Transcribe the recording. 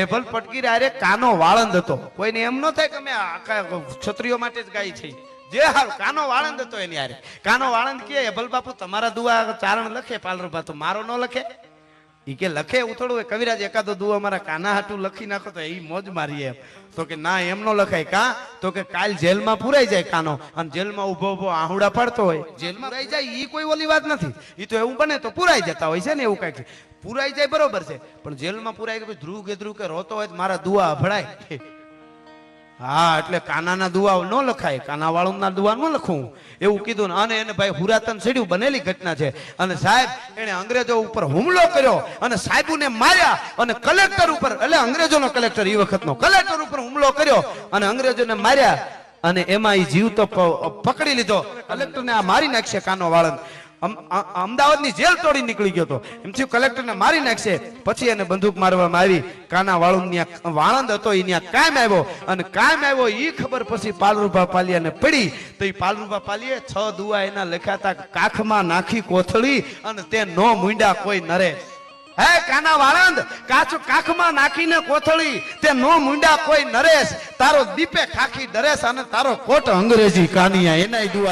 એભલ પટકી આરે કાનો વાળંદ હતો. કોઈને એમ ન થાય કે અમે છત્રીઓ માટે જ ગાય છે જે હાલ કાનો વાળંદ હતો એની આરે. કાનો વાળંદ કે, એભલ બાપુ, તમારા દુઆ ચારણ લખે પાલરબા તો મારો ન લખે. ઈ કે લખે ઉથડું થોડું કવિરાજ એકાદો દુઆ અમારા કાના હાટું લખી નાખો તો એ મોજ મારી એમ. તો કે ના એમ લખાય કા? તો કે કાલ જેલમાં પુરાઈ જાય કાનો. અને જેલમાં ઊભો ઊભો આહુડા પાડતો હોય. જેલમાં રહી જાય, ઈ કોઈ ઓલી વાત નથી. એ તો એવું બને તો પુરાઈ જતા હોય છે ને એવું કંઈક. પુરાઈ જાય બરોબર છે. પણ જેલમાં પુરાઈ ગયું ધ્રુવ કે ધ્રુવ કે રોતો હોય મારા દુઆ અભડાય. હા, એટલે કાનાના દુઆ ન લખાય. કાના વાળુના દુઆ ન લખું. એવું કીધું ને, અને એને ભાઈ હુરાતન સડ્યું, બનેલી ઘટના છે. અને સાહેબ એને અંગ્રેજો ઉપર હુમલો કર્યો, અને સાહેબુને માર્યા, અને કલેક્ટર ઉપર, એટલે અંગ્રેજોનો કલેક્ટર એ વખતનો કલેક્ટર ઉપર હુમલો કર્યો, અને અંગ્રેજોને માર્યા, અને એમાં એ જીવ તો પકડી લીધો. કલેક્ટરને આ મારી નાખશે કાનો વાળન અમદાવાદની જેલ તોડી નીકળી ગયો હતો એમ થયું કલેક્ટરને મારી નાખશે. પછી એને બંદૂક મારવામાં આવી. કાના વાળું વાળંદ હતો એ ત્યાં કાયમ આવ્યો. અને કાયમ આવ્યો એ ખબર પછી પાલરૂભા પાલિયાને પડી. તો એ પાલરૂભા પાલીએ છ દુવા એના લખાતા કાખમાં નાખી કોથળી અને તે નો મુંડા કોઈ નરે. હે કાના વાળંદ કાચું કાખમાં નાખીને કોથળી. તે નો મુંડા કોઈ નરેશ. તારો દીપે ખાખી ડરેશ અને તારો કોટ અંગ્રેજી કાનિયા, એનાય દુઆ